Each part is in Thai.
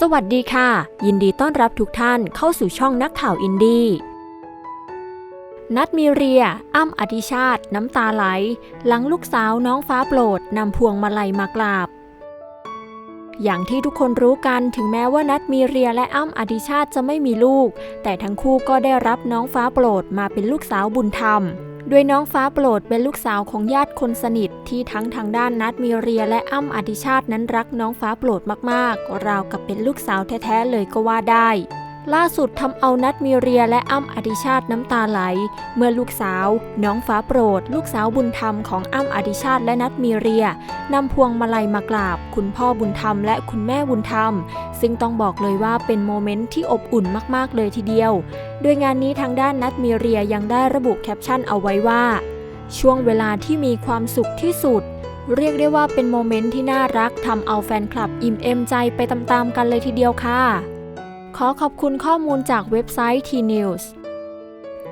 สวัสดีค่ะ ยินดีต้อนรับทุกท่านเข้าสู่ช่องนักข่าวอินดี้นัดมีเรีย อ้ำอธิชาติ น้ำตาไหล หลังลูกสาวน้องฟ้าโปรดนำพวงมาลัยมากราบ อย่างที่ทุกคนรู้กันถึงแม้ว่านัดมีเรียและอ้ำอธิชาติจะไม่มีลูก แต่ทั้งคู่ก็ได้รับน้องฟ้าโปรดมาเป็นลูกสาวบุญธรรม โดยน้องฟ้าโปรดเป็นลูกสาวของญาติคนสนิทที่ทั้งทางด้านนัดมีเรียและอ้ำอธิชาตินั้นรักน้องฟ้าโปรดมากๆ ราวกับเป็นลูกสาวแท้ๆเลยก็ว่าได้ ล่าสุดทำเอานัดมีเรียและอ้ำอธิชาติน้ำตาไหล เมื่อลูกสาว น้องฟ้าโปรด ลูกสาวบุญธรรมของอ้ำอธิชาติและนัดมีเรียนำพวงมาลัยมากราบ คุณพ่อบุญธรรมและคุณแม่บุญธรรม ซึ่งต้องบอกเลยว่าเป็นโมเมนต์ที่อบอุ่นมากๆเลยทีเดียว โดยงานนี้ทางด้านนัดมีเรียยังได้ระบุแคปชั่นเอาไว้ว่า ช่วงเวลาที่มีความสุขที่สุด เรียกได้ว่าเป็นโมเมนต์ที่น่ารักทำเอาแฟนคลับอิ่มเอมใจไปตามๆกันเลยทีเดียวค่ะ ขอขอบคุณข้อมูลจากเว็บไซต์ T-News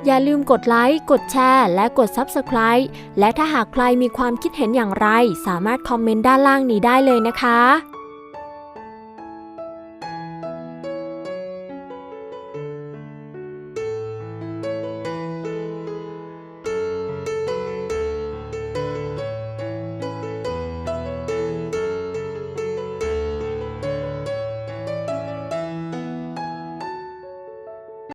อย่าลืมกดไลค์ กดแชร์ และกด Subscribe และถ้าหากใครมีความคิดเห็นอย่างไร สามารถคอมเมนต์ด้านล่างนี้ได้เลยนะคะ